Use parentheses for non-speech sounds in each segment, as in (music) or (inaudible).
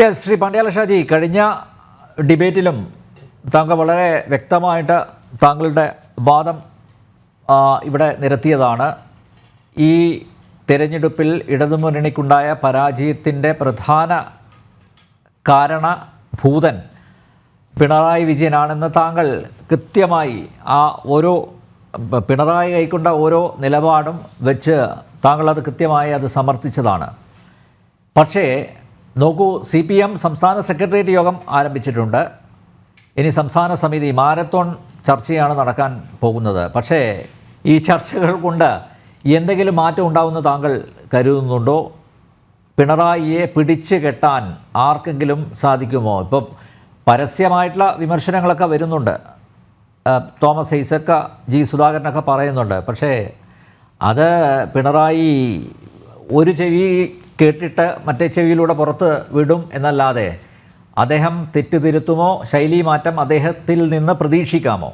ശ്രീ പണ്ഡ്യാല ഷാജി കഴിഞ്ഞ ഡിബേറ്റിലും താങ്കൾ വളരെ വ്യക്തമായിട്ട് താങ്കളുടെ വാദം ഇവിടെ നിരത്തിയതാണ്. ഈ തിരഞ്ഞെടുപ്പിൽ ഇടതുമുന്നണിക്കുണ്ടായ പരാജയത്തിന്റെ പ്രധാന കാരണഭൂതൻ പിണറായി വിജയനാണെന്ന് താങ്കൾ കൃത്യമായി ആ ഓരോ പിണറായി കൈക്കൊണ്ട ഓരോ നിലപാടും വെച്ച് താങ്കൾ അത് കൃത്യമായി അത് സമർത്ഥിച്ചതാണ്. പക്ഷേ നോക്കൂ സി പി എം സംസ്ഥാന സെക്രട്ടേറിയറ്റ് യോഗം ആരംഭിച്ചിട്ടുണ്ട്. ഇനി സംസ്ഥാന സമിതി മാരത്തോൺ ചർച്ചയാണ് നടക്കാൻ പോകുന്നത്. പക്ഷേ ഈ ചർച്ചകൾ കൊണ്ട് എന്തെങ്കിലും മാറ്റം ഉണ്ടാവുമെന്ന് താങ്കൾ കരുതുന്നുണ്ടോ? പിണറായിയെ പിടിച്ചു കെട്ടാൻ ആർക്കെങ്കിലും സാധിക്കുമോ? ഇപ്പം പരസ്യമായിട്ടുള്ള വിമർശനങ്ങളൊക്കെ വരുന്നുണ്ട്. തോമസ് ഐസക്ക ജി സുധാകരനൊക്കെ പറയുന്നുണ്ട്. പക്ഷേ അത് പിണറായി ഒരു ചെവി കേട്ടിട്ട് മറ്റേ ചെവിയിലൂടെ പുറത്ത് വിടും എന്നല്ലാതെ അദ്ദേഹം തെറ്റ് തിരുത്തുമോ ശൈലി മാറ്റം അദ്ദേഹത്തിൽ നിന്ന് പ്രതീക്ഷിക്കാമോ?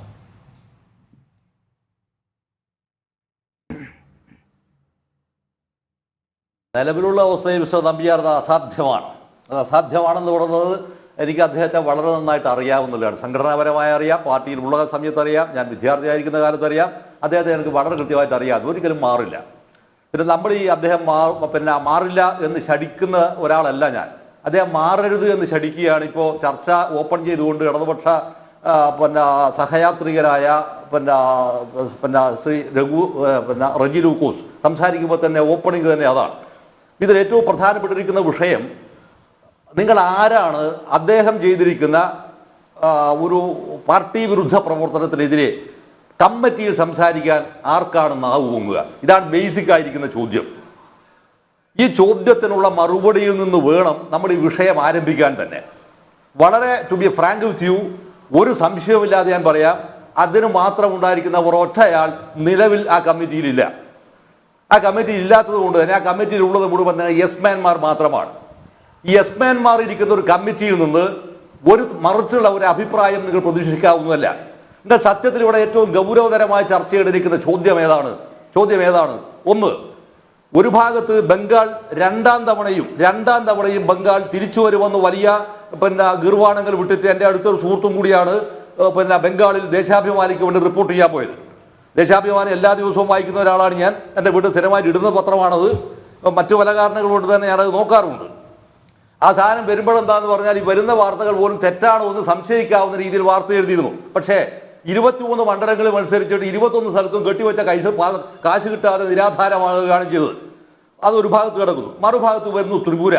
നിലവിലുള്ള അവസ്ഥയിൽ മിസ്റ്റർ നമ്പിയാർ അത് അസാധ്യമാണ്. അത് അസാധ്യമാണെന്ന് പറയുന്നത് എനിക്ക് അദ്ദേഹത്തെ വളരെ നന്നായിട്ട് അറിയാവുന്നതാണ്. സംഘടനാപരമായി അറിയാം പാർട്ടിയിൽ ഉള്ള സമയത്ത് അറിയാം ഞാൻ വിദ്യാർത്ഥിയായിരിക്കുന്ന കാലത്ത് അറിയാം. അദ്ദേഹത്തെ എനിക്ക് വളരെ കൃത്യമായിട്ട് അറിയാം. അത് ഒരിക്കലും മാറില്ല. പിന്നെ നമ്മൾ ഈ അദ്ദേഹം മാ പിന്നെ മാറില്ല എന്ന് ശടിക്കുന്ന ഒരാളല്ല ഞാൻ. അദ്ദേഹം മാറരുത് എന്ന് ശടിക്കുകയാണ് ഇപ്പോൾ ചർച്ച ഓപ്പൺ ചെയ്തുകൊണ്ട് ഇടതുപക്ഷ പിന്നെ സഹയാത്രികരായ പിന്നെ പിന്നെ ശ്രീ രഘു പിന്നെ റജി ലൂക്കോസ് സംസാരിക്കുമ്പോൾ തന്നെ ഓപ്പണിംഗ് തന്നെ അതാണ്. ഇതിൽ ഏറ്റവും പ്രധാനപ്പെട്ടിരിക്കുന്ന വിഷയം നിങ്ങൾ ആരാണ് അദ്ദേഹം ചെയ്തിരിക്കുന്ന ഒരു പാർട്ടി വിരുദ്ധ പ്രവർത്തനത്തിനെതിരെ കമ്മിറ്റിയിൽ സംസാരിക്കാൻ ആർക്കാണ് നാവ് പൊങ്ങുക ഇതാണ് ബേസിക് ആയിരിക്കുന്ന ചോദ്യം. ഈ ചോദ്യത്തിനുള്ള മറുപടിയിൽ നിന്ന് വേണം നമ്മൾ ഈ വിഷയം ആരംഭിക്കാൻ തന്നെ. വളരെ to be frank with you ഒരു സംശയവുമില്ലാതെ ഞാൻ പറയാം അതിന് മാത്രം ഉണ്ടായിരിക്കുന്ന ഒരൊറ്റയാൾ നിലവിൽ ആ കമ്മിറ്റിയിലില്ല. ആ കമ്മിറ്റി ഇല്ലാത്തത് കൊണ്ട് തന്നെ ആ കമ്മിറ്റിയിൽ ഉള്ളത് മുഴുവൻ തന്നെ യെസ് മാൻമാർ മാത്രമാണ്. ഈ യെസ് മാൻമാർ ഇരിക്കുന്ന ഒരു കമ്മിറ്റിയിൽ നിന്ന് ഒരു മറിച്ചുള്ള ഒരു അഭിപ്രായം നിങ്ങൾ പ്രതീക്ഷിക്കാവുന്നതല്ല. എന്നാൽ സത്യത്തിൽ ഇവിടെ ഏറ്റവും ഗൗരവതരമായ ചർച്ചയിടിരിക്കുന്ന ചോദ്യം ഏതാണ്? ചോദ്യം ഏതാണ്? ഒന്ന് ഒരു ഭാഗത്ത് ബംഗാൾ രണ്ടാം തവണയും രണ്ടാം തവണയും ബംഗാൾ തിരിച്ചു വരുമെന്ന് വലിയ പിന്നെ ഗീർവാണങ്ങൾ വിട്ടിട്ട് എന്റെ അടുത്തൊരു സുഹൃത്തും കൂടിയാണ് പിന്നെ ബംഗാളിൽ ദേശാഭിമാനിക്ക് വേണ്ടി റിപ്പോർട്ട് ചെയ്യാൻ പോയത്. ദേശാഭിമാനി എല്ലാ ദിവസവും വായിക്കുന്ന ഒരാളാണ് ഞാൻ. എന്റെ വീട്ടിൽ സ്ഥിരമായിട്ട് ഇടുന്ന പത്രമാണത്. മറ്റു പല കാരണങ്ങൾ കൊണ്ട് തന്നെ ഞാനത് നോക്കാറുണ്ട് ആ സാധനം വരുമ്പോഴെന്താന്ന് പറഞ്ഞാൽ ഈ വരുന്ന വാർത്തകൾ പോലും തെറ്റാണോ എന്ന് സംശയിക്കാവുന്ന രീതിയിൽ വാർത്ത എഴുതിയിരുന്നു. പക്ഷേ ഇരുപത്തിമൂന്ന് മണ്ഡലങ്ങളിൽ മത്സരിച്ചിട്ട് ഇരുപത്തൊന്ന് സ്ഥലത്തും കെട്ടിവെച്ച കൈസ് കാശ് കിട്ടാതെ നിരാധാരമാകുകയാണ് ചെയ്തത്. അത് ഒരു ഭാഗത്ത് കിടക്കുന്നു. മറുഭാഗത്ത് വരുന്നു ത്രിപുര.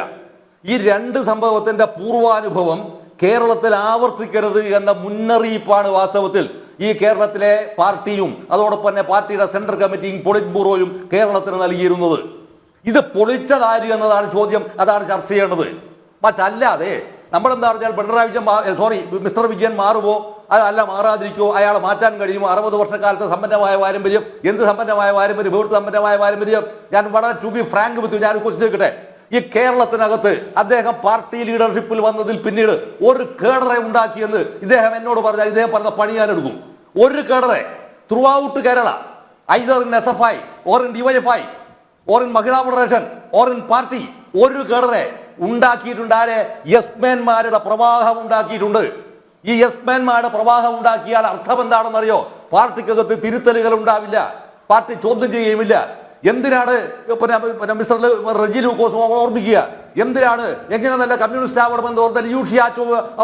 ഈ രണ്ട് സംഭവത്തിന്റെ പൂർവാനുഭവം കേരളത്തിൽ ആവർത്തിക്കരുത് എന്ന മുന്നറിയിപ്പാണ് വാസ്തവത്തിൽ ഈ കേരളത്തിലെ പാർട്ടിയും അതോടൊപ്പം തന്നെ പാർട്ടിയുടെ സെൻട്രൽ കമ്മിറ്റിയും പൊളിറ്റ് ബ്യൂറോയും കേരളത്തിന് നൽകിയിരുന്നത്. ഇത് പൊളിച്ചതാര് എന്നതാണ് ചോദ്യം അതാണ് ചർച്ച ചെയ്യേണ്ടത്. മറ്റല്ലാതെ നമ്മളെന്താ പറഞ്ഞാൽ പിണറായി വിജയൻ സോറി മിസ്റ്റർ വിജയൻ മാറുമോ അതല്ല മാറാതിരിക്കുമോ അയാളെ മാറ്റാൻ കഴിയുമോ? അറുപത് വർഷക്കാലത്തെ സമ്പന്നമായ പാരമ്പര്യം എന്ത് സമ്പന്നമായ പാരമ്പര്യം? ഇവിടുത്തെ സമ്പന്നമായ പാരമ്പര്യം. ഞാൻ വളരെ ടു ബി ഫ്രാങ്ക് വിത്ത് ഞാൻ ക്വസ്റ്റ് ചോദിക്കട്ടെ? ഈ കേരളത്തിനകത്ത് അദ്ദേഹം പാർട്ടി ലീഡർഷിപ്പിൽ വന്നതിൽ പിന്നീട് ഒരു കേഡറെ ഉണ്ടാക്കിയെന്ന് ഇദ്ദേഹം എന്നോട് പറഞ്ഞാൽ ഇദ്ദേഹം പറഞ്ഞ പണി ഞാൻ എടുക്കും. ഒരു കേഡറെ throughout Kerala either in S F I or in DYFI or in Mahila federation or in party ഒരു കേഡറെ ഉണ്ടാക്കിയിട്ടുണ്ട്. ആരെ? യസ്മേന്മാരുടെ പ്രവാഹം ഉണ്ടാക്കിയിട്ടുണ്ട്. ഈ യസ്മേന്മാരുടെ പ്രവാഹം ഉണ്ടാക്കിയാൽ അർത്ഥം എന്താണെന്നറിയോ? പാർട്ടിക്കകത്ത് തിരുത്തലുകൾ ഉണ്ടാവില്ല. പാർട്ടി ചോദ്യം ചെയ്യുകയുമില്ല. എന്തിനാണ് പിന്നെ മിസ്റ്റർ റജി ലൂക്കോസ് ഓർമ്മിക്കുക? എന്തിനാണ്? എങ്ങനെ നല്ല കമ്മ്യൂണിസ്റ്റ് ആവണമെന്ന് ഓർത്താൽ യു ഷി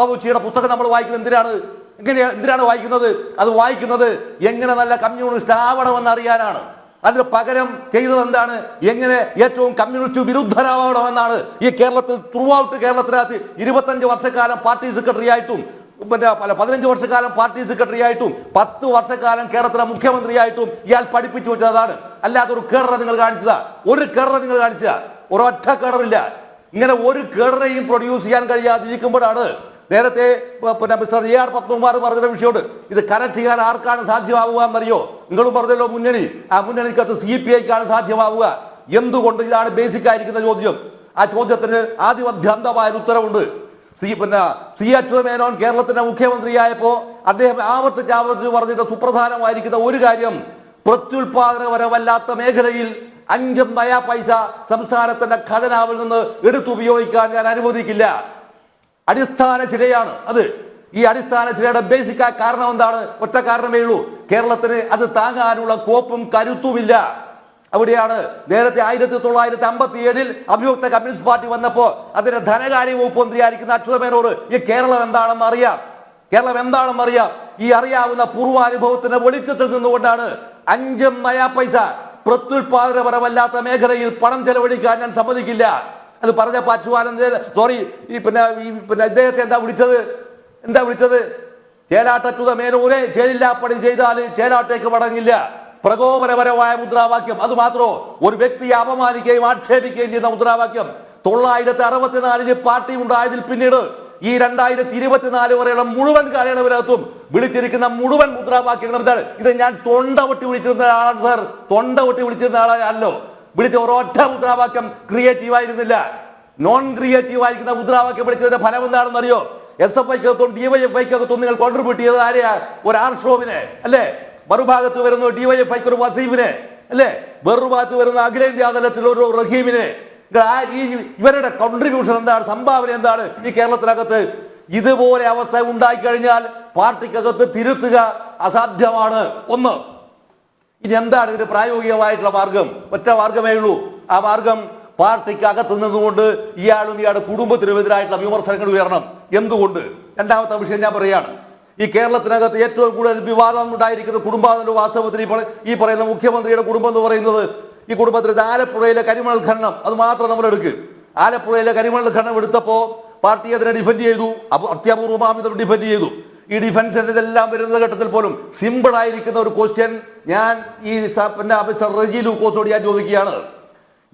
ആവുച്ചിയുടെ പുസ്തകം നമ്മൾ വായിക്കുന്നത് എന്തിനാണ്? എങ്ങനെ എന്തിനാണ് വായിക്കുന്നത്? അത് വായിക്കുന്നത് എങ്ങനെ നല്ല കമ്മ്യൂണിസ്റ്റ് ആവണമെന്ന് അറിയാനാണ്. അതിന് പകരം ചെയ്തത് എന്താണ്? എങ്ങനെ ഏറ്റവും കമ്മ്യൂണിസ്റ്റ് വിരുദ്ധരാവണമെന്നാണ് ഈ കേരളത്തിൽ ത്രൂ ഔട്ട് കേരളത്തിനകത്ത് ഇരുപത്തഞ്ച് വർഷക്കാലം പാർട്ടി സെക്രട്ടറി ആയിട്ടും പിന്നെ പല പതിനഞ്ച് വർഷക്കാലം പാർട്ടി സെക്രട്ടറി ആയിട്ടും പത്ത് വർഷക്കാലം കേരളത്തിലെ മുഖ്യമന്ത്രിയായിട്ടും ഇയാൾ പഠിപ്പിച്ചു വെച്ചതാണ്. അല്ലാതെ ഒരു കേടറ നിങ്ങൾ കാണിച്ചതാ. ഒരു കേടറ നിങ്ങൾ കാണിച്ചതാ. ഒരൊറ്റ കേടറില്ല ഇങ്ങനെ ഒരു കേടറയും പ്രൊഡ്യൂസ് ചെയ്യാൻ കഴിയാതിരിക്കുമ്പോഴാണ് നേരത്തെ പിന്നെ മിസ്റ്റർ എ ആർ പത്മകുമാർ പറഞ്ഞ വിഷയമുണ്ട്. ഇത് കറക്റ്റ് ചെയ്യാൻ ആർക്കാണ് സാധ്യമാവുക എന്നറിയോ? നിങ്ങളും പറഞ്ഞല്ലോ മുന്നണി. ആ മുന്നണിക്കകത്ത് സി പി ഐക്കാണ് സാധ്യമാവുക. എന്തുകൊണ്ട് ഇതാണ് ബേസിക് ആയിരിക്കുന്ന ചോദ്യം? ആ ചോദ്യത്തിന് ആദ്യമധ്യാന്തമായ ഉത്തരവുണ്ട്. സി പിന്നെ സി അച്യുത മേനോൻ കേരളത്തിന്റെ മുഖ്യമന്ത്രിയായപ്പോ അദ്ദേഹം ആവർത്തിച്ച് ആവർത്തിച്ച് പറഞ്ഞിട്ട് സുപ്രധാനമായിരിക്കുന്ന ഒരു കാര്യം പ്രത്യുൽപാദനപരമല്ലാത്ത മേഖലയിൽ അഞ്ചും നയാ പൈസ സംസ്ഥാനത്തിന്റെ ഖജനാവിൽ നിന്ന് എടുത്തുപയോഗിക്കാൻ ഞാൻ അനുവദിക്കില്ല. അടിസ്ഥാന ശിലയാണ് അത്. ഈ അടിസ്ഥാന ശിലയുടെ ബേസിക് കാരണം എന്താണ്? ഒറ്റ കാരണമേ ഉള്ളൂ. കേരളത്തിന് അത് താങ്ങാനുള്ള കോപ്പും കരുത്തുമില്ല. അവിടെയാണ് നേരത്തെ ആയിരത്തി തൊള്ളായിരത്തി അമ്പത്തി ഏഴിൽ അഭിയുക്ത കമ്മ്യൂണിസ്റ്റ് പാർട്ടി വന്നപ്പോൾ അതിന്റെ ധനകാര്യ വകുപ്പ് മന്ത്രിയായിരിക്കുന്ന അച്യുതമേനോട് ഈ കേരളം എന്താണെന്ന് അറിയാം. കേരളം എന്താണെന്ന് അറിയാം. ഈ അറിയാവുന്ന പൂർവാനുഭവത്തിന്റെ വെളിച്ചത്തിൽ നിന്നുകൊണ്ടാണ് അഞ്ചും നയാ പൈസ. പ്രത്യുൽപാദനപരമല്ലാത്ത മേഖലയിൽ പണം ചെലവഴിക്കാൻ ഞാൻ സമ്മതിക്കില്ല. അത് പറഞ്ഞ അച്യുതാനന്ദ സോറി ഈ പിന്നെ ഈ പിന്നെ ഇദ്ദേഹത്തെ എന്താ വിളിച്ചത്? എന്താ വിളിച്ചത്? ചേലാട്ടറ്റുത മേനൂരെ ചേലില്ലാപ്പണി ചെയ്താൽ ചേലാട്ടേക്ക് മടങ്ങില്ല. പ്രകോപനപരമായ മുദ്രാവാക്യം. അത് മാത്രമോ ഒരു വ്യക്തിയെ അപമാനിക്കുകയും ആക്ഷേപിക്കുകയും ചെയ്യുന്ന മുദ്രാവാക്യം. തൊള്ളായിരത്തി അറുപത്തിനാലിന് പാർട്ടി ഉണ്ടായതിൽ പിന്നീട് ഈ രണ്ടായിരത്തി ഇരുപത്തിനാല് വരെയുള്ള മുഴുവൻ കാലയളവിനകത്തും വിളിച്ചിരിക്കുന്ന മുഴുവൻ മുദ്രാവാക്യങ്ങളും എന്താണ്? ഇത് ഞാൻ തൊണ്ട പൊട്ടി വിളിച്ചിരുന്ന ആളാണ് സാർ. തൊണ്ട പൊട്ടി വിളിച്ചിരുന്ന ആളല്ലോ വിളിച്ച ഒരൊറ്റ മുദ്രാവാക്യം ക്രിയേറ്റീവ് ആയിരുന്നില്ല നോൺ ക്രിയേറ്റീവ് ആയിരിക്കുന്ന മുദ്രാവാക്യം വിളിച്ചതിന്റെ ഫലം എന്താണെന്ന് അറിയോ എസ് എഫ് ഐക്കകത്തും ഡിവൈഎഫ്ഐക്കകത്തും നിങ്ങൾ കോൺട്രിബ്യൂട്ട് ചെയ്തത് ആരെയാ? ഒരു ആർ ഷോവിനെ അല്ലേ? മറുഭാഗത്ത് വരുന്ന ഡിവൈഎഫ്ഐക്ക് ഒരു വസീമിനെ അല്ലേ? വേറൊരു വരുന്ന അഖിലേന്ത്യാ തലത്തിൽ ഒരു റഹീമിനെ. ഇവരുടെ കോൺട്രിബ്യൂഷൻ എന്താണ്? സംഭാവന എന്താണ്? ഈ കേരളത്തിനകത്ത് ഇതുപോലെ അവസ്ഥ ഉണ്ടായിക്കഴിഞ്ഞാൽ പാർട്ടിക്കകത്ത് തിരുത്തുക അസാധ്യമാണ്. ഒന്ന് ഇനി എന്താണ് ഇതിന് പ്രായോഗികമായിട്ടുള്ള മാർഗം? ഒറ്റ മാർഗമേ ഉള്ളൂ. ആ മാർഗം പാർട്ടിക്ക് അകത്ത് നിന്നുകൊണ്ട് ഇയാളും ഇയാളുടെ കുടുംബത്തിനുമെതിരായിട്ടുള്ള വിമർശനങ്ങൾ ഉയരണം. എന്തുകൊണ്ട്? രണ്ടാമത്തെ വിഷയം ഞാൻ പറയാണ് ഈ കേരളത്തിനകത്ത് ഏറ്റവും കൂടുതൽ വിവാദം ഉണ്ടായിരിക്കുന്ന കുടുംബാന്തര വാസ്തവത്തിൽ ഇപ്പോൾ ഈ പറയുന്ന മുഖ്യമന്ത്രിയുടെ കുടുംബം എന്ന് പറയുന്നത് ഈ കുടുംബത്തിൽ ആലപ്പുഴയിലെ കരിമൽ ഖനനം അത് മാത്രം നമ്മൾ എടുക്കുക ആലപ്പുഴയിലെ കരിമൽ ഖനനം എടുത്തപ്പോ പാർട്ടി അതിനെ ഡിഫെൻഡ് ചെയ്തു. അത്യപൂർവമാമിതം ഡിഫെൻഡ് ചെയ്തു. ഈ ഡിഫൻസിന്റെ ഇതെല്ലാം വരുന്ന ഘട്ടത്തിൽ പോലും സിമ്പിൾ ആയിരിക്കുന്ന ഒരു ക്വസ്റ്റ്യൻ ഞാൻ ഈ മിസ്റ്റർ റെജി ലൂക്കോസോട് ഞാൻ ചോദിക്കുകയാണ്.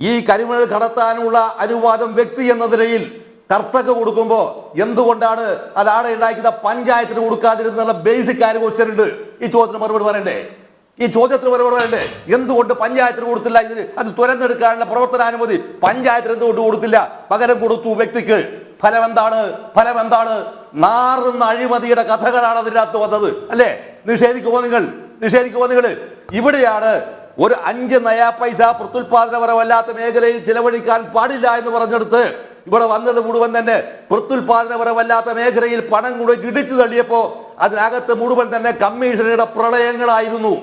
ഈ കരിമണൽ കടത്താനുള്ള അനുവാദം വ്യക്തി എന്ന നിലയിൽ കർത്തക കൊടുക്കുമ്പോ എന്തുകൊണ്ടാണ് അത് ആടെ ഉണ്ടാക്കിയത്? പഞ്ചായത്തിന് കൊടുക്കാതിരുന്നുള്ള ബേസിക് കാര്യം ക്വസ്റ്റ്യൻ ഉണ്ട്. ഈ ചോദ്യത്തിന് മറുപടി പറയണ്ടേ? ഈ ചോദ്യത്തിന് മറുപടി പറയണ്ടേ? എന്തുകൊണ്ട് പഞ്ചായത്തിന് കൊടുത്തില്ല? ഇതിന് അത് തുരന്നെടുക്കാനുള്ള പ്രവർത്തനാനുമതി പഞ്ചായത്തിന് എന്തുകൊണ്ട് കൊടുത്തില്ല? പകരം കൊടുത്തു വ്യക്തിക്ക്. ഫലം എന്താണ്? ഫലം എന്താണ്? നാറുന്ന അഴിമതിയുടെ കഥകളാണ് അതിനകത്ത് വന്നത്. അല്ലേ? നിഷേധിക്കുമോ നിങ്ങൾ? നിഷേധിക്കുമോ നിങ്ങൾ? ഇവിടെയാണ് ഒരു അഞ്ച് നയാ പൈസ പ്രത്യുൽപാദനപരമല്ലാത്ത മേഖലയിൽ ചിലവഴിക്കാൻ പാടില്ല എന്ന് പറഞ്ഞെടുത്ത് ഇവിടെ വന്നത് മുഴുവൻ തന്നെ പ്രത്യുൽപാദനപരമല്ലാത്ത മേഖലയിൽ പണം കൂടെ ഇടിച്ചു തള്ളിയപ്പോ അതിനകത്ത് മുഴുവൻ തന്നെ കമ്മീഷനുടെ പ്രളയങ്ങളായിരുന്നു.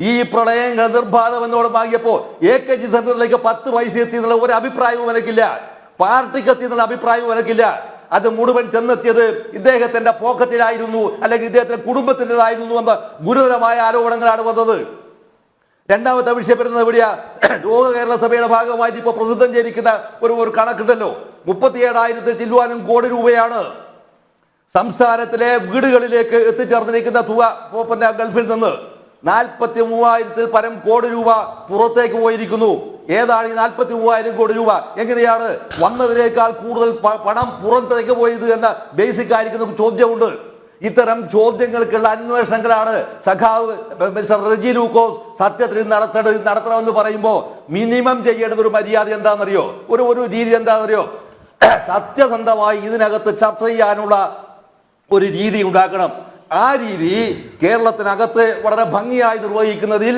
ഈ പ്രളയങ്ങൾ നിർബാധം എന്നോട് വാങ്ങിയപ്പോ എ കെ ജി സെന്ററിലേക്ക് പത്ത് പൈസ എത്തി എന്നുള്ള ഒരു അഭിപ്രായവും എനിക്കില്ല. പാർട്ടിക്ക് എത്തി എന്നുള്ള അഭിപ്രായവും എനിക്കില്ല. അത് മുഴുവൻ ചെന്നെത്തിയത് ഇദ്ദേഹത്തിന്റെ പോക്കറ്റിലായിരുന്നു അല്ലെങ്കിൽ ഇദ്ദേഹത്തിന്റെ കുടുംബത്തിന്റെതായിരുന്നു എന്ന ഗുരുതരമായ ആരോപണങ്ങളാണ് വന്നത്. രണ്ടാമത്തെ വിഷയം വരുന്നത് എവിടെയാ? (clears throat) ലോക കേരള സഭയുടെ ഭാഗമായിട്ട് ഇപ്പൊ പ്രസിദ്ധം ചെയ്തിരിക്കുന്ന ഒരു ഒരു കണക്കുണ്ടല്ലോ. മുപ്പത്തിയേഴായിരത്തി ചില്ലുവാനും കോടി രൂപയാണ് സംസ്ഥാനത്തിലെ വീടുകളിലേക്ക് എത്തിച്ചേർന്നിരിക്കുന്ന തുക പോപ്പന്റെ ഗൾഫിൽ നിന്ന്. നാൽപ്പത്തി മൂവായിരത്തിൽ പരം കോടി രൂപ പുറത്തേക്ക് പോയിരിക്കുന്നു. ഏതാണ് ഈ നാൽപ്പത്തി മൂവായിരം കോടി രൂപ? എങ്ങനെയാണ് വന്നതിനേക്കാൾ കൂടുതൽ പണം പുറത്തേക്ക് പോയത് എന്ന ബേസിക് ആയിരിക്കുന്ന ചോദ്യമുണ്ട്. ഇത്തരം ചോദ്യങ്ങൾക്കുള്ള അന്വേഷണങ്ങളാണ് സഖാവ് മിസ്റ്റർ റെജി ലൂക്കോസ് സത്യത്തിൽ നടത്തണ നടത്തണമെന്ന് പറയുമ്പോൾ മിനിമം ചെയ്യേണ്ടത് ഒരു മര്യാദ എന്താണെന്നറിയോ? ഒരു ഒരു രീതി എന്താണെന്നറിയോ? (clears throat) സത്യസന്ധമായി ഇതിനകത്ത് ചർച്ച ചെയ്യാനുള്ള ഒരു രീതി ഉണ്ടാക്കണം. ആ രീതി കേരളത്തിനകത്ത് വളരെ ഭംഗിയായി നിർവഹിക്കുന്നതിൽ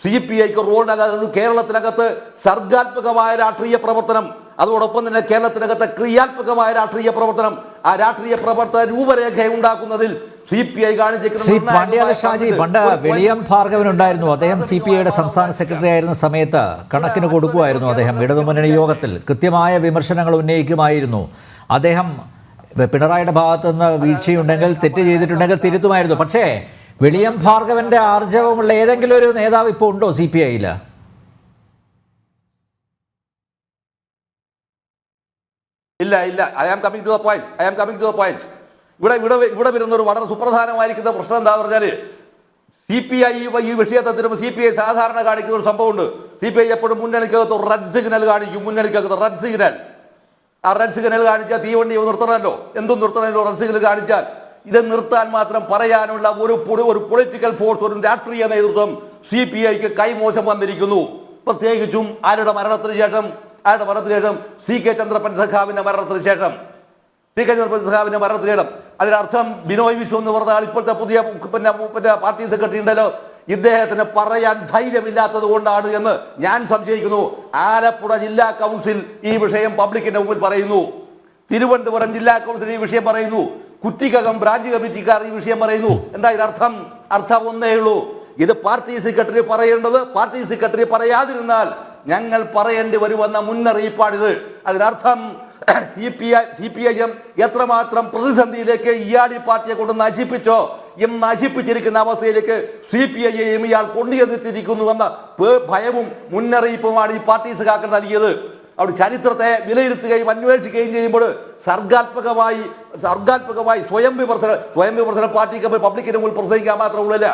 സി പി ഐക്ക് റോളിനകത്ത് കേരളത്തിനകത്ത് സർഗാത്മകമായ രാഷ്ട്രീയ പ്രവർത്തനം അതോടൊപ്പം തന്നെ കേരളത്തിനകത്ത് ക്രിയാത്മകമായ രാഷ്ട്രീയ പ്രവർത്തനം. ആ രാഷ്ട്രീയ പ്രവർത്തന രൂപരേഖ ഉണ്ടാക്കുന്നതിൽ സി പി ഐ കാണിച്ചിരിക്കുന്ന ഷാജി പണ്ട് ഒരു ഭാർഗവൻ ഉണ്ടായിരുന്നു അദ്ദേഹം സി പി ഐയുടെ സംസ്ഥാന സെക്രട്ടറി ആയിരുന്ന സമയത്ത് കണക്കിന് കൊടുക്കുമായിരുന്നു അദ്ദേഹം. ഇടതുമുന്നണി യോഗത്തിൽ കൃത്യമായ വിമർശനങ്ങൾ ഉന്നയിക്കുമായിരുന്നു. അദ്ദേഹം പിണറായിയുടെ ഭാഗത്തുനിന്ന് വീഴ്ചയുണ്ടെങ്കിൽ തെറ്റ് ചെയ്തിട്ടുണ്ടെങ്കിൽ തിരുത്തുമായിരുന്നു. പക്ഷേ വെളിയം ഭാർഗവന്റെ ആർജവമുള്ള ഏതെങ്കിലും ഒരു നേതാവ് ഇപ്പോൾ ഉണ്ടോ സി പി ഐയിൽ ഇല്ല ഇല്ല. I am coming to the point I am coming to the point ഇവിടെ ഇവിടെ ഇവിടെ വരുന്ന ഒരു വളരെ സുപ്രധാനമായിരിക്കുന്ന പ്രശ്നം എന്താ പറഞ്ഞാൽ സി പി ഐ ഈ വിഷയത്തെ തരുമ്പോൾ സി പി ഐ സാധാരണ കാണിക്കുന്ന ഒരു സംഭവമുണ്ട്. സി പി ഐ എപ്പോഴും മുന്നണിക്കകത്ത് റെഡ് സിഗ്നൽ കാണിക്കും. മുന്നണിക്കകത്ത് റെഡ് സിഗ്നൽ ആ റെഡ് സിഗ്നൽ കാണിച്ചാൽ തീവണ്ടി നിർത്തണമല്ലോ. എന്തും നിർത്തണമല്ലോ റെഡ് സിഗ്നൽ കാണിച്ചാൽ. ഇത് നിർത്താൻ മാത്രം പറയാനുള്ള ഒരു ഒരു പൊളിറ്റിക്കൽ ഫോഴ്സ് ഒരു രാഷ്ട്രീയ നേതൃത്വം സി പി ഐക്ക് കൈമോശം വന്നിരിക്കുന്നു. പ്രത്യേകിച്ചും ആരുടെ മരണത്തിന് ശേഷം ആരുടെ മരണത്തിന് ശേഷം? സി കെ ചന്ദ്രപ്പൻ സഖാവിന്റെ മരണത്തിന് ശേഷം. സി കെ ചന്ദ്രപ്പൻ സഖാവിന്റെ മരണത്തിന് ശേഷം. അതിനർത്ഥം ബിനോയ് വിശ്വം എന്ന് പറഞ്ഞാൽ ഇപ്പോഴത്തെ പുതിയ പിന്നെ പിന്നെ പാർട്ടി സെക്രട്ടറി ഉണ്ടല്ലോ. ഇദ്ദേഹത്തിന് പറയാൻ ധൈര്യമില്ലാത്തത് കൊണ്ടാണ് എന്ന് ഞാൻ സംശയിക്കുന്നു. ആലപ്പുഴ ജില്ലാ കൗൺസിൽ ഈ വിഷയം പബ്ലിക്കിന്റെ മുമ്പിൽ പറയുന്നു. തിരുവനന്തപുരം ജില്ലാ കൗൺസിൽ ഈ വിഷയം പറയുന്നു. കുറ്റിക്കകം ബ്രാഞ്ച് കമ്മിറ്റിക്കാർ ഈ വിഷയം പറയുന്നു. എന്താ ഇതിനർത്ഥം അർത്ഥം? ഒന്നേ ഉള്ളൂ. ഇത് പാർട്ടി സെക്രട്ടറി പറയേണ്ടത് പാർട്ടി സെക്രട്ടറി പറയാതിരുന്നാൽ ഞങ്ങൾ പറയേണ്ടി വരുമെന്ന മുന്നറിയിപ്പാണിത്. അതിനർത്ഥം C P I C P I M എത്രമാത്രം പ്രതിസന്ധിയിലേക്ക് ഇയാൾ ഈ പാർട്ടിയെ കൊണ്ട് നശിപ്പിച്ചോ എം നശിപ്പിച്ചിരിക്കുന്ന അവസ്ഥയിലേക്ക് സി പി ഐ എം ഇയാൾ കൊണ്ടുചെന്നിട്ടിരിക്കുന്നുവെന്ന ഭയവും മുന്നറിയിപ്പുമാണ് ഈ പാർട്ടി സഖാക്കൾ നൽകിയത്. അവിടെ ചരിത്രത്തെ വിലയിരുത്തുകയും അന്വേഷിക്കുകയും ചെയ്യുമ്പോൾ സർഗാത്മകമായി സർഗാത്മകമായി സ്വയം വിമർശനം സ്വയം വിമർശനം പാർട്ടിക്ക് പബ്ലിക്കിന് മുന്നിൽ പ്രസംഗിക്കാൻ മാത്രമുള്ളല്ല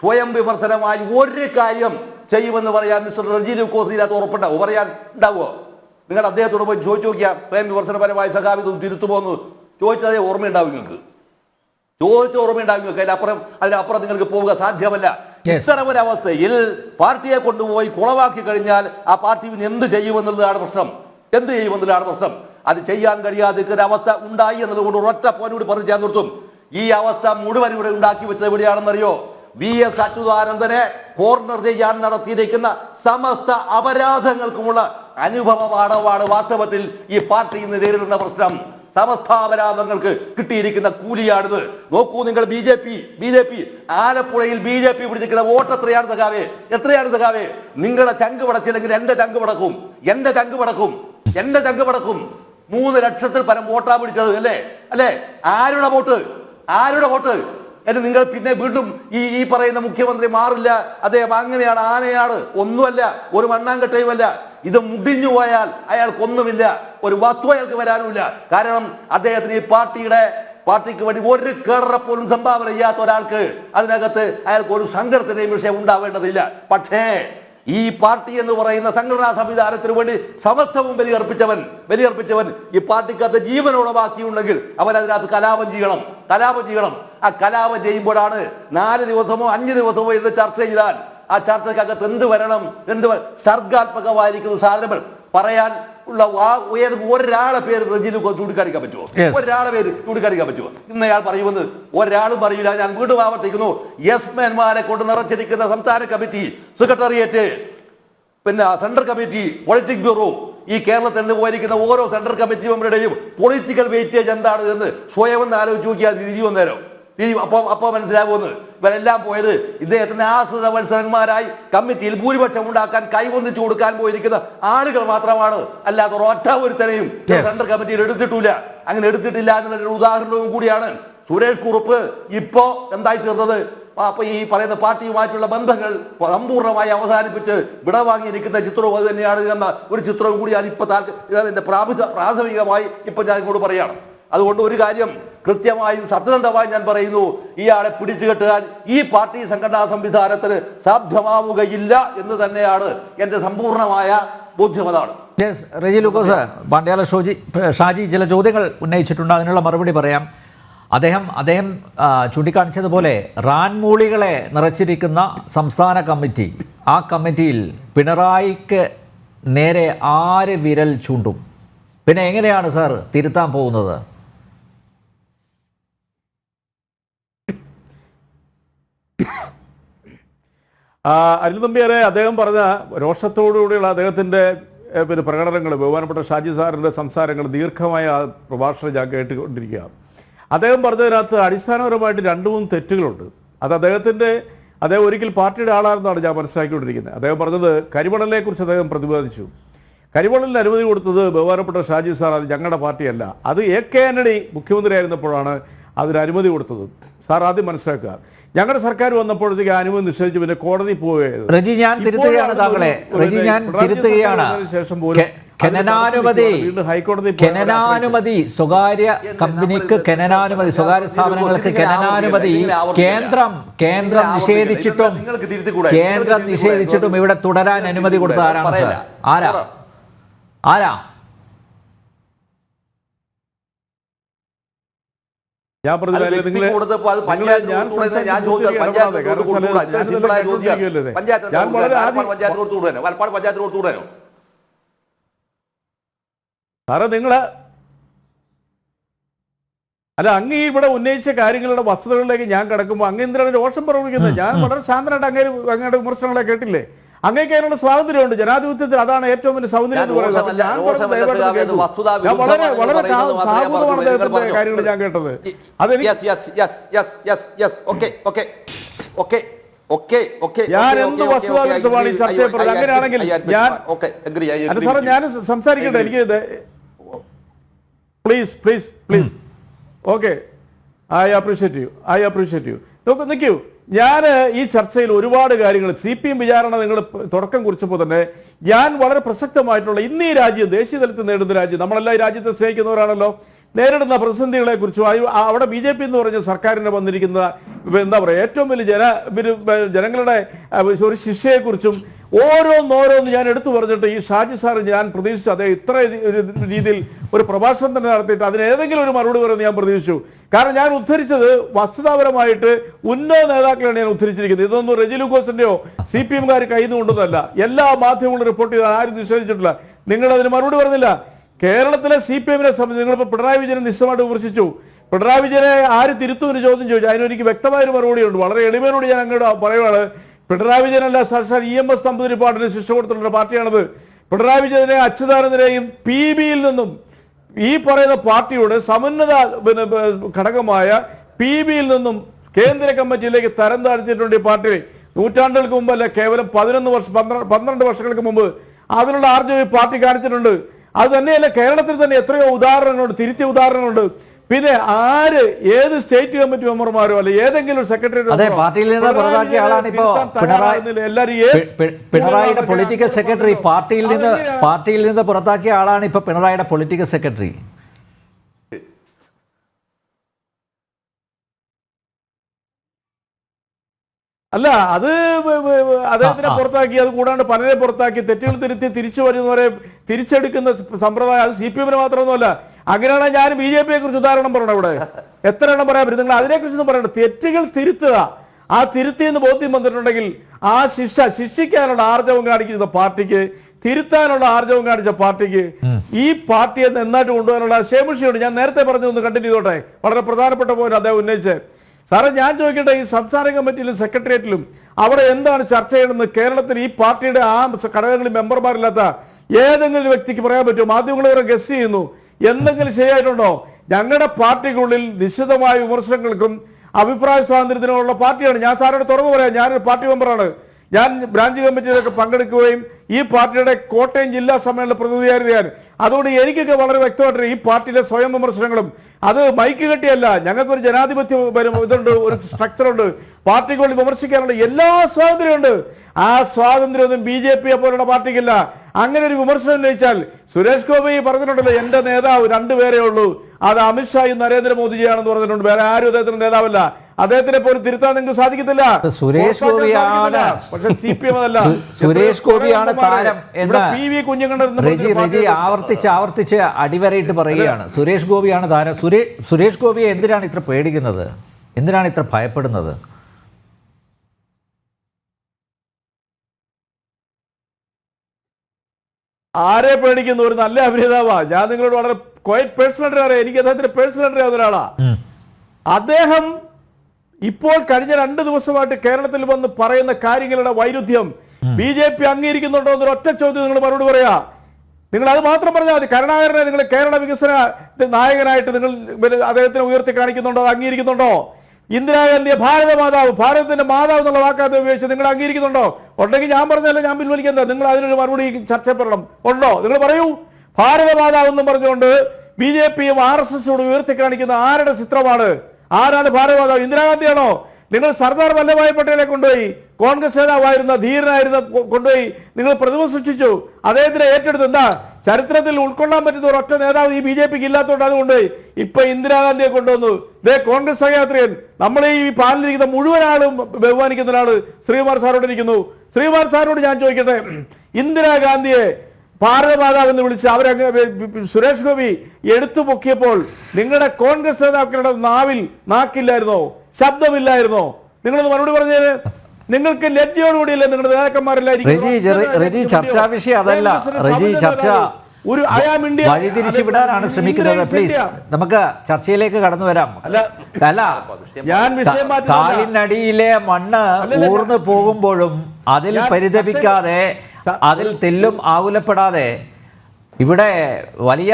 സ്വയം വിമർശനമായി ഒരു കാര്യം ചെയ്യുമെന്ന് പറയാൻ മിസ്റ്റർ റജീൽ കോസിനകത്ത് ഉറപ്പുണ്ടാവും പറയാൻ ഉണ്ടാവുമോ? നിങ്ങൾ അദ്ദേഹത്തോട് പോയി ചോദിച്ചു നോക്കിയാൽ സ്വയം വിമർശനപരമായ സഖാവിധം തിരുത്തുപോന്ന് ചോദിച്ചതേ ഓർമ്മയുണ്ടാവും നിങ്ങൾക്ക്. ചോദിച്ച ഓർമ്മയുണ്ടാവും നിങ്ങൾക്ക്. അതിനപ്പുറം അതിനപ്പുറം നിങ്ങൾക്ക് പോവുക സാധ്യമല്ല. ഇത്തരം ഒരു അവസ്ഥയിൽ പാർട്ടിയെ കൊണ്ടുപോയി കുളവാക്കി കഴിഞ്ഞാൽ ആ പാർട്ടി എന്ത് ചെയ്യുമെന്നുള്ളതാണ് പ്രശ്നം. എന്ത് ചെയ്യുമെന്നുള്ളതാണ് പ്രശ്നം. അത് ചെയ്യാൻ കഴിയാതിരിക്കുന്ന അവസ്ഥ ഉണ്ടായി എന്നതുകൊണ്ട് ഒരൊറ്റ പോയിന്റ് പറഞ്ഞു ഞാൻ നിർത്തും. ഈ അവസ്ഥ മുഴുവൻ ഇവിടെ ഉണ്ടാക്കി വെച്ചത് എവിടെയാണെന്നറിയോ? വി എസ് അച്യുതാനന്ദനെ കോർണർ ചെയ്യാൻ നടത്തിയിരിക്കുന്ന സമസ്ത അപരാധങ്ങൾക്കുമുള്ള അനുഭവ പാഠമാണ് വാസ്തവത്തിൽ ഈ പാർട്ടി ഇന്ന് നേരിടുന്ന പ്രശ്നം. സമസ്താപരാധങ്ങൾക്ക് കിട്ടിയിരിക്കുന്ന കൂലിയാണിത്. നോക്കൂ നിങ്ങൾ B J P B J P ആലപ്പുഴയിൽ ബി ജെ പി പിടിച്ചിരിക്കുന്ന വോട്ട് എത്രയാണ് സഖാവേ? എത്രയാണ് സഖാവേ? നിങ്ങളുടെ ചങ്ക് പടച്ചില്ലെങ്കിൽ എന്റെ ചങ്ക് പടക്കും. എന്റെ ചങ്ക് പടക്കും. എന്റെ ചങ്ക് പടക്കും. മൂന്ന് ലക്ഷത്തിൽ പരം വോട്ടാ പിടിച്ചത് അല്ലേ? അല്ലേ? ആരുടെ വോട്ട്? ആരുടെ വോട്ട്? എന്ന് നിങ്ങൾ പിന്നെ വീണ്ടും ഈ ഈ പറയുന്ന മുഖ്യമന്ത്രി മാറില്ല. അദ്ദേഹം അങ്ങനെയാണ് ആനയാണ്. ഒന്നുമല്ല ഒരു മണ്ണാങ്കട്ടയുമല്ല ഇത് മുടിഞ്ഞു പോയാൽ അയാൾക്കൊന്നുമില്ല. ഒരു വസ്തു അയാൾക്ക് വരാനുമില്ല. കാരണം അദ്ദേഹത്തിന് ഈ പാർട്ടിയുടെ പാർട്ടിക്ക് വേണ്ടി ഒരു കേറ പോലും സംഭാവന ചെയ്യാത്ത ഒരാൾക്ക് അതിനകത്ത് അയാൾക്ക് ഒരു സങ്കടത്തിന്റെയും വിഷയം ഉണ്ടാവേണ്ടതില്ല. പക്ഷേ ഈ പാർട്ടി എന്ന് പറയുന്ന സംഘടനാ സംവിധാനത്തിന് വേണ്ടി സമസ്തവും ബലിയർപ്പിച്ചവൻ ബലിയർപ്പിച്ചവൻ ഈ പാർട്ടിക്കകത്ത് ജീവനോടെ ബാക്കിയുണ്ടെങ്കിൽ അവൻ അതിനകത്ത് കലാപം ചെയ്യണം കലാപം ചെയ്യണം. ആ കലാപ ചെയ്യുമ്പോഴാണ് നാല് ദിവസമോ അഞ്ച് ദിവസമോ ഇന്ന് ചർച്ച ചെയ്താൽ ആ ചർച്ചക്കകത്ത് എന്ത് വരണം എന്ത് സർഗാത്മകമായിരിക്കുന്ന സാധനങ്ങൾ പറയാൻ ഉള്ള ഒരാളെ പേര് റജിന് ചൂണ്ടിക്കാണിക്കാൻ പറ്റുമോ. ഒരാളെ പേര് ചൂണ്ടിക്കാണിക്കാൻ പറ്റുമോ? ഇന്ന് അയാൾ പറയുമെന്ന് ഒരാളും പറയില്ല. ഞാൻ വീണ്ടും ആവർത്തിക്കുന്നു. യെസ് മേന്മാരെ കൊണ്ട് നിറച്ചിരിക്കുന്ന സംസ്ഥാന കമ്മിറ്റി സെക്രട്ടേറിയറ്റ് പിന്നെ സെൻട്രൽ കമ്മിറ്റി പൊളിറ്റിക് ബ്യൂറോ ഈ കേരളത്തിൽ നിന്ന് പോയിരിക്കുന്ന ഓരോ സെൻട്രൽ കമ്മിറ്റി മെമ്പറുടെയും പൊളിറ്റിക്കൽ വെയിറ്റേജ് എന്താണ് എന്ന് സ്വയം ഒന്ന് ആലോചിച്ച് നോക്കിയാൽ തിരിഞ്ഞു നേരം തിരിയും അപ്പോൾ അപ്പോൾ മനസ്സിലാകുമെന്ന് ഇവരെല്ലാം പോയത് ഇദ്ദേഹത്തിന്റെ ആശ്രിത മത്സരന്മാരായി കമ്മിറ്റിയിൽ ഭൂരിപക്ഷം ഉണ്ടാക്കാൻ കൈവന്നിച്ചു കൊടുക്കാൻ പോയിരിക്കുന്ന ആളുകൾ മാത്രമാണ്. അല്ലാതെ ഒറ്റ ഒരുത്തനെയും തരയും സെൻട്രൽ കമ്മിറ്റിയിൽ എടുത്തിട്ടില്ല. അങ്ങനെ എടുത്തിട്ടില്ല എന്നുള്ളൊരു ഉദാഹരണവും കൂടിയാണ് സുരേഷ് കുറുപ്പ് ഇപ്പോ എന്തായി തീർന്നത്? അപ്പൊ ഈ പറയുന്ന പാർട്ടിയുമായിട്ടുള്ള ബന്ധങ്ങൾ സമ്പൂർണമായി അവസാനിപ്പിച്ച് വിടവാങ്ങിയിരിക്കുന്ന ചിത്രവും അത് തന്നെയാണ് എന്ന ഒരു ചിത്രവും കൂടിയാണ് ഇപ്പൊ താല്പര്യം പ്രാഥമികമായി ഇപ്പൊ ഞാൻ ഇങ്ങോട്ട് പറയാണ്. അതുകൊണ്ട് ഒരു കാര്യം കൃത്യമായും സത്യസന്ധമായും ഞാൻ പറയുന്നു ഇയാളെ പിടിച്ചു കെട്ടുവാൻ ഈ പാർട്ടി സംഘടനാ സംവിധാനത്തിന് സാധ്യമാവുകയില്ല എന്ന് തന്നെയാണ് എന്റെ സമ്പൂർണമായ ബോധ്യമതാണ് യെസ് റെജി പാണ്ഡ്യാല ഷോജി ഷാജി ചില ചോദ്യങ്ങൾ ഉന്നയിച്ചിട്ടുണ്ട്. അതിനുള്ള മറുപടി പറയാം. അദ്ദേഹം അദ്ദേഹം ചൂണ്ടിക്കാണിച്ചതുപോലെ റാൻമൂളികളെ നിറച്ചിരിക്കുന്ന സംസ്ഥാന കമ്മിറ്റി ആ കമ്മിറ്റിയിൽ പിണറായിക്ക് നേരെ ആര് വിരൽ ചൂണ്ടും? പിന്നെ എങ്ങനെയാണ് സാർ തിരുത്താൻ പോകുന്നത്? അനിൽ നമ്പ്യാരെ അദ്ദേഹം പറഞ്ഞ രോഷത്തോടുകൂടിയുള്ള അദ്ദേഹത്തിന്റെ പിന്നെ പ്രകടനങ്ങൾ ബഹുമാനപ്പെട്ട ഷാജി സാറിന്റെ സംസാരങ്ങൾ ദീർഘമായ പ്രഭാഷണം ഞാൻ കേട്ടുകൊണ്ടിരിക്കുക അദ്ദേഹം പറഞ്ഞതിനകത്ത് അടിസ്ഥാനപരമായിട്ട് രണ്ട് മൂന്ന് തെറ്റുകളുണ്ട്. അത് അദ്ദേഹത്തിന്റെ അദ്ദേഹം ഒരിക്കൽ പാർട്ടിയുടെ ആളാണെന്നാണ് ഞാൻ മനസ്സിലാക്കിക്കൊണ്ടിരിക്കുന്നത്. അദ്ദേഹം പറഞ്ഞത് കരിമണലിനെക്കുറിച്ച് അദ്ദേഹം പ്രതിപാദിച്ചു. കരിമണലിന് അനുമതി കൊടുത്തത് ബഹുമാനപ്പെട്ട ഷാജി സാർ അത് ഞങ്ങളുടെ പാർട്ടിയല്ല. അത് എ കെ ആന്റണി മുഖ്യമന്ത്രിയായിരുന്നപ്പോഴാണ് അതിന് അനുമതി കൊടുത്തത്. സാർ ആദ്യം മനസ്സിലാക്കുക ഞങ്ങളുടെ സർക്കാർ വന്നപ്പോഴത്തേക്ക് അനുമതി നിഷേധിച്ചു. പിന്നെ കോടതി പോവുകയായിരുന്നു. റജി ഞാൻ തിരുത്തുകയാണ് താങ്കളെ. റജി ഞാൻ തിരുത്തുകയാണ്. ശേഷം പോലും ഖനനാനുമതി ഹൈക്കോടതി പോയി അവരെ ഖനനാനുമതി സ്വകാര്യ കമ്പനിക്ക് ഖനനാനുമതി സ്വകാര്യ സ്ഥാപനങ്ങൾക്ക് ഖനനാനുമതി കേന്ദ്രം കേന്ദ്രം നിഷേധിച്ചിട്ടും? കേന്ദ്രം നിഷേധിച്ചിട്ടും ഇവിടെ തുടരാൻ അനുമതി കൊടുത്ത ആരാണ് സാർ? ആരാ? ആരാ ഞാൻ പറഞ്ഞ അത് കാര്യം വ്യക്തി നിങ്ങളെ- കൊടുത്തപ്പോൾ അത് നിങ്ങളെ പഞ്ചായത്ത് ഞാൻ കൊടുത്തു കൊടുത്തത് ഞാൻ സംസാരിച്ച ചോദിച്ചത് ഇടപെടാതെ. പഞ്ചായത്ത് കാരണം കൊടുത്തു കൊടുത്തു സ്ഥലം- ഞാൻ സിമ്പിളായ ഞാൻ ചോദ്യം കേട്ടിരിക്കുകയല്ലേ? പഞ്ചായത്ത് ഞാൻ വളരെ ആദ്യം പഞ്ചായത്ത് കൊടുത്തു വിടാനോ വലപ്പാട് പഞ്ചായത്ത് വിടാനോ സാറേ നിങ്ങൾ അല്ല അങ്ങ് ഈ ഇവിടെ ഉന്നയിച്ച കാര്യങ്ങളുടെ വസ്തുതകളിലേക്ക് ഞാൻ കിടക്കുമ്പോൾ അങ്ങ് എന്തിനാണ് രോഷം പ്രവർത്തിക്കുന്നത് ഞാൻ വളരെ ശാന്തനായിട്ട് അങ്ങേ അങ്ങയുടെ വിമർശനങ്ങളെ കേട്ടില്ലേ? അങ്ങേക്ക് അതിനുള്ള സ്വാതന്ത്ര്യമുണ്ട്. ജനാധിപത്യത്തിൽ അതാണ് ഏറ്റവും വലിയ സൗന്ദര്യം എന്ന് പറയുന്നത് വളരെ വളരെ അദ്ദേഹത്തിന്റെ കാര്യങ്ങൾ ഞാൻ കേട്ടത്. അതെനിക്ക് ഞാൻ എന്ത് വസ്തുതാവിരുദ്ധമാണ് ഈ ചർച്ചയെ പറഞ്ഞത്? അങ്ങനെയാണെങ്കിൽ ഞാൻ- സാറേ ഞാൻ. സംസാരിക്കട്ടെ. എനിക്ക് please please please okay I appreciate you I appreciate you നോക്കൂ നിൽക്കൂ ഞാൻ ഈ ചർച്ചയിൽ ഒരുപാട് കാര്യങ്ങൾ സി പി എം വിചാരണ നിങ്ങൾ തുടക്കം കുറിച്ചപ്പോൾ തന്നെ ഞാൻ വളരെ പ്രസക്തമായിട്ടുള്ള ഇന്ന് ഈ രാജ്യം ദേശീയ തലത്തിൽ നേടുന്ന രാജ്യം നമ്മളെല്ലാം ഈ രാജ്യത്തെ സ്നേഹിക്കുന്നവരാണല്ലോ. നേരിടുന്ന പ്രതിസന്ധികളെ കുറിച്ചും അവിടെ ബി ജെ പി എന്ന് പറഞ്ഞ സർക്കാരിന് വന്നിരിക്കുന്ന എന്താ പറയുക ഏറ്റവും വലിയ ജന ജനങ്ങളുടെ ഒരു ശിക്ഷയെക്കുറിച്ചും ഓരോന്നോരോന്ന് ഞാൻ എടുത്തു പറഞ്ഞിട്ട് ഈ ഷാജി സാർ ഞാൻ പ്രതീക്ഷിച്ചു അതേ ഇത്ര രീതിയിൽ ഒരു പ്രഭാഷണം തന്നെ നടത്തിയിട്ട് അതിന് ഏതെങ്കിലും ഒരു മറുപടി പറയുന്നത് ഞാൻ പ്രതീക്ഷിച്ചു. കാരണം ഞാൻ ഉദ്ധരിച്ചത് വസ്തുതാപരമായിട്ട് ഉന്നത നേതാക്കളെയാണ് ഞാൻ ഉദ്ധരിച്ചിരിക്കുന്നത്. ഇതൊന്നും റെജി ലൂക്കോസിന്റെയോ സി പി എംകാർ കയ്യിൽ എല്ലാ മാധ്യമങ്ങളും റിപ്പോർട്ട് ചെയ്ത് ആരും നിഷേധിച്ചിട്ടില്ല. നിങ്ങൾ അതിന് മറുപടി പറഞ്ഞില്ല. കേരളത്തിലെ സി പി എമ്മിനെ സംബന്ധിച്ച് നിങ്ങളിപ്പോൾ പിണറായി വിജയനെ നിശ്ചയമായിട്ട് വിമർശിച്ചു. പിണറായി വിജയനെ ആര് തിരുത്തുമെന്ന് ചോദ്യം ചോദിച്ചു. ഒരു വ്യക്തമായൊരു മറുപടിയുണ്ട് വളരെ എളിമയോട് ഞാൻ അങ്ങോട്ട് പറയുവാണ്. പിണറായി വിജയനല്ല സാക്ഷാൽ ഇ എം എസ് തമ്പതിരി പാട്ടിന് ശിക്ഷ കൊടുത്തിട്ടുള്ള പാർട്ടിയാണത്. പിണറായി വിജയനെ അച്യുതാനന്ദനെയും പി ബിയിൽ നിന്നും ഈ പറയുന്ന പാർട്ടിയുടെ സമുന്നത പിന്നെ, ഘടകമായ പി ബിയിൽ നിന്നും കേന്ദ്ര കമ്മിറ്റിയിലേക്ക് തരം താഴ്ത്തിയിട്ടുണ്ട് ഈ പാർട്ടി. നൂറ്റാണ്ടുകൾക്ക് മുമ്പല്ല കേവലം പതിനൊന്ന് വർഷം പന്ത്രണ്ട് പന്ത്രണ്ട് വർഷങ്ങൾക്ക് മുമ്പ് അതിനുള്ള ആർജവം പാർട്ടി കാണിച്ചിട്ടുണ്ട്. അത് തന്നെയല്ല കേരളത്തിൽ തന്നെ എത്രയോ ഉദാഹരണങ്ങളുണ്ട് തിരുത്തിയ ഉദാഹരണങ്ങളുണ്ട്. പിന്നെ ആര് ഏത് സ്റ്റേറ്റ് കമ്മിറ്റി മെമ്പർമാരോ അല്ലെ ഏതെങ്കിലും ഒരു സെക്രട്ടറി അതെ പാർട്ടിയിൽ നിന്ന് പുറത്താക്കിയ ആളാണ് ഇപ്പോ പിണറായിയുടെ പൊളിറ്റിക്കൽ സെക്രട്ടറി പാർട്ടിയിൽ നിന്ന് പാർട്ടിയിൽ നിന്ന് പുറത്താക്കിയ ആളാണ് ഇപ്പൊ പിണറായിയുടെ പൊളിറ്റിക്കൽ സെക്രട്ടറി അല്ല അത് അദ്ദേഹത്തിനെ. പുറത്താക്കി അത് കൂടാണ്ട് പലരെ പുറത്താക്കി തെറ്റുകൾ തിരുത്തി തിരിച്ചു വരുന്നവരെ തിരിച്ചെടുക്കുന്ന സമ്പ്രദായം അത് സി പി എമ്മിന് മാത്രമൊന്നുമല്ല. അങ്ങനെയാണെങ്കിൽ ഞാൻ ബി ജെ പിയെ കുറിച്ച് ഉദാഹരണം പറയണം ഇവിടെ എത്ര എണ്ണം പറയാൻ പറ്റും? നിങ്ങൾ അതിനെ കുറിച്ചൊന്നും പറയണ്ട. തെറ്റുകൾ തിരുത്തുക. ആ തിരുത്തി എന്ന് ബോധ്യം വന്നിട്ടുണ്ടെങ്കിൽ ആ ശിക്ഷ ശിക്ഷിക്കാനുള്ള ആർജവം കാണിക്കുന്ന പാർട്ടിക്ക് തിരുത്താനുള്ള ആർജവം കാണിച്ച പാർട്ടിക്ക് ഈ പാർട്ടിയെ നന്നായിട്ട് കൊണ്ടുപോകാനുള്ള ശേമുഷിയുണ്ട് ഞാൻ നേരത്തെ പറഞ്ഞു ഒന്ന് കണ്ടിന്യൂ ചെയ്തോട്ടെ വളരെ പ്രധാനപ്പെട്ട പോയിന്റ് അദ്ദേഹം ഉന്നയിച്ച്. സാറേ ഞാൻ ചോദിക്കട്ടെ ഈ സംസ്ഥാന കമ്മിറ്റിയിലും സെക്രട്ടേറിയറ്റിലും അവിടെ എന്താണ് ചർച്ച ചെയ്യണമെന്ന് കേരളത്തിൽ ഈ പാർട്ടിയുടെ ആ ഘടകങ്ങളിൽ മെമ്പർമാരില്ലാത്ത ഏതെങ്കിലും വ്യക്തിക്ക് പറയാൻ പറ്റുമോ? മാധ്യമങ്ങളെ ഗസ് ചെയ്യുന്നു. എന്തെങ്കിലും ശരിയായിട്ടുണ്ടോ? ഞങ്ങളുടെ പാർട്ടിക്കുള്ളിൽ നിശ്ചിതമായ വിമർശനങ്ങൾക്കും അഭിപ്രായ സ്വാതന്ത്ര്യത്തിനുള്ള പാർട്ടിയാണ്. ഞാൻ സാറോട് തുറന്നു പറയാം. ഞാനൊരു പാർട്ടി മെമ്പറാണ് ഞാൻ ബ്രാഞ്ച് കമ്മിറ്റിയിലൊക്കെ പങ്കെടുക്കുകയും ഈ പാർട്ടിയുടെ കോട്ടയം ജില്ലാ സമ്മേളന പ്രതിനിധിയായിരുന്നു അതുകൊണ്ട് എനിക്കൊക്കെ വളരെ വ്യക്തമായിട്ട് ഈ പാർട്ടിയിലെ സ്വയം വിമർശനങ്ങളും. അത് മൈക്ക് കെട്ടിയല്ല ഞങ്ങൾക്കൊരു ജനാധിപത്യ ഇതുണ്ട് ഒരു സ്ട്രക്ചറുണ്ട് പാർട്ടിക്കുള്ളിൽ വിമർശിക്കാനുള്ള എല്ലാ സ്വാതന്ത്ര്യമുണ്ട് ആ സ്വാതന്ത്ര്യമൊന്നും ബി ജെ പിയെ പോലുള്ള പാർട്ടിക്കില്ല. അങ്ങനെ ഒരു വിമർശനം ഉന്നയിച്ചാൽ സുരേഷ് ഗോപി പറഞ്ഞിട്ടുണ്ടല്ലോ എന്റെ നേതാവ് രണ്ടുപേരേ ഉള്ളൂ. അത് അമിത്ഷായും നരേന്ദ്രമോദിജിയാണെന്ന് പറഞ്ഞിട്ടുണ്ട്. വേറെ ആരും അദ്ദേഹത്തിന്റെ നേതാവല്ല. അദ്ദേഹത്തിനെ പോലും തിരുത്താൻ നിങ്ങൾക്ക് സാധിക്കത്തില്ല. സുരേഷ് ഗോപിയാണ്. പക്ഷേ സി പി എം അതല്ല സുരേഷ് ഗോപിയാണ് താരം എന്ന് പി വി കുഞ്ഞുങ്ങളുടെ റെജി റെജി ആവർത്തിച്ച് ആവർത്തിച്ച് അടിവരയിട്ട് പറയുകയാണ്. സുരേഷ് ഗോപിയാണ് താരം. സുരേഷ് സുരേഷ് ഗോപിയെ എന്തിനാണ് ഇത്ര പേടിക്കുന്നത്? എന്തിനാണ് ഇത്ര ഭയപ്പെടുന്നത്? ആരെ പേടിക്കുന്ന ഒരു നല്ല അഭിനേതാവാ? ഞാൻ നിങ്ങളോട് വളരെ ക്വയറ്റ് പേഴ്സണൽ അറിയാം എനിക്ക് അദ്ദേഹത്തിന്റെ പേഴ്സണൽ അറിയാവുന്ന ഒരാളാ. അദ്ദേഹം ഇപ്പോൾ കഴിഞ്ഞ രണ്ട് ദിവസമായിട്ട് കേരളത്തിൽ വന്ന് പറയുന്ന കാര്യങ്ങളുടെ വൈരുദ്ധ്യം ബി ജെ പി അംഗീകരിക്കുന്നുണ്ടോ എന്നൊരു ഒറ്റ ചോദ്യം നിങ്ങൾ മറുപടി പറയാ. നിങ്ങൾ അത് മാത്രം പറഞ്ഞാൽ മതി. കരുണാകരനെ നിങ്ങൾ കേരള വികസന നായകനായിട്ട് നിങ്ങൾ അദ്ദേഹത്തിനെ ഉയർത്തി കാണിക്കുന്നുണ്ടോ? അത് അംഗീകരിക്കുന്നുണ്ടോ? ഇന്ദിരാഗാന്ധിയെ ഭാരത മാതാവ് ഭാരതത്തിന്റെ മാതാവ് എന്നുള്ള വാക്കാത്ത ഉപയോഗിച്ച് നിങ്ങൾ അംഗീകരിക്കുന്നുണ്ടോ? ഉണ്ടെങ്കിൽ ഞാൻ പറഞ്ഞല്ല ഞാൻ പിൻവലിക്കുന്നത്. നിങ്ങൾ അതിനൊരു മറുപടി ചർച്ചപ്പെടണം ഉണ്ടോ? നിങ്ങൾ പറയൂ. ഭാരത മാതാവ് എന്നും പറഞ്ഞുകൊണ്ട് ബി ജെ പിയും ആർ എസ് എസോട് ഉയർത്തി കാണിക്കുന്ന ആരുടെ ചിത്രമാണ്? ആരാണ് ഭാരത മാതാവ്? ഇന്ദിരാഗാന്ധിയാണോ? നിങ്ങൾ സർദാർ വല്ലഭായ് പട്ടേലെ കൊണ്ടുപോയി കോൺഗ്രസ് നേതാവായിരുന്ന ധീരനായിരുന്ന കൊണ്ടുപോയി നിങ്ങൾ പ്രതിമ സൃഷ്ടിച്ചു. അദ്ദേഹത്തിനെ ഏറ്റെടുത്ത്. എന്താ? ചരിത്രത്തിൽ ഉൾക്കൊള്ളാൻ പറ്റുന്ന ഒരൊറ്റ നേതാവ് ഈ ബി ജെ പിക്ക് ഇല്ലാത്തതുകൊണ്ട് അതുകൊണ്ട് ഇപ്പൊ ഇന്ദിരാഗാന്ധിയെ കൊണ്ടുവന്നു. ഇതേ കോൺഗ്രസ് സഹയാത്രികൻ. നമ്മൾ ഈ പാലിലിരിക്കുന്ന മുഴുവൻ ആളും ബഹുമാനിക്കുന്ന ഒരാൾ ശ്രീകുമാർ സാറോട് ഇരിക്കുന്നു. ശ്രീകുമാർ സാറിനോട് ഞാൻ ചോദിക്കട്ടെ? ഇന്ദിരാഗാന്ധിയെ ഭാരതമാതാവ് എന്ന് വിളിച്ച് അവരങ്ങ് സുരേഷ് ഗോപി എടുത്തു പൊക്കിയപ്പോൾ നിങ്ങളുടെ കോൺഗ്രസ് നേതാക്കളുടെ നാവിൽ നാക്കില്ലായിരുന്നോ? ശബ്ദമില്ലായിരുന്നോ? നിങ്ങളൊന്ന് മറുപടി പറഞ്ഞേര്. നിങ്ങൾക്ക് ലജ്ജയോടുകൂടിയല്ലേ നിങ്ങളുടെ നേതാക്കന്മാരെല്ലാം റെജി റെജി ചർച്ചാ വിഷയം അതല്ല. റെജി ചർച്ച ഒരു വഴിതിരിച്ചു വിടാനാണ് ശ്രമിക്കുന്നത്. പ്ലീസ് നമുക്ക് ചർച്ചയിലേക്ക് കടന്നു വരാം. അല്ല ഞാൻ. കാലിനടിയിലെ മണ്ണ് ഊർന്നു പോകുമ്പോഴും അതിൽ പരിതപിക്കാതെ അതിൽ തെല്ലും ആകുലപ്പെടാതെ ഇവിടെ വലിയ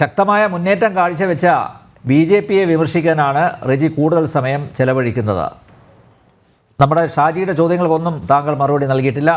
ശക്തമായ മുന്നേറ്റം കാഴ്ചവെച്ച ബി ജെ പിയെ വിമർശിക്കാനാണ് റെജി കൂടുതൽ സമയം ചെലവഴിക്കുന്നത്. നമ്മുടെ ഷാജിയുടെ ചോദ്യങ്ങൾക്കൊന്നും താങ്കൾ മറുപടി നൽകിയിട്ടില്ല.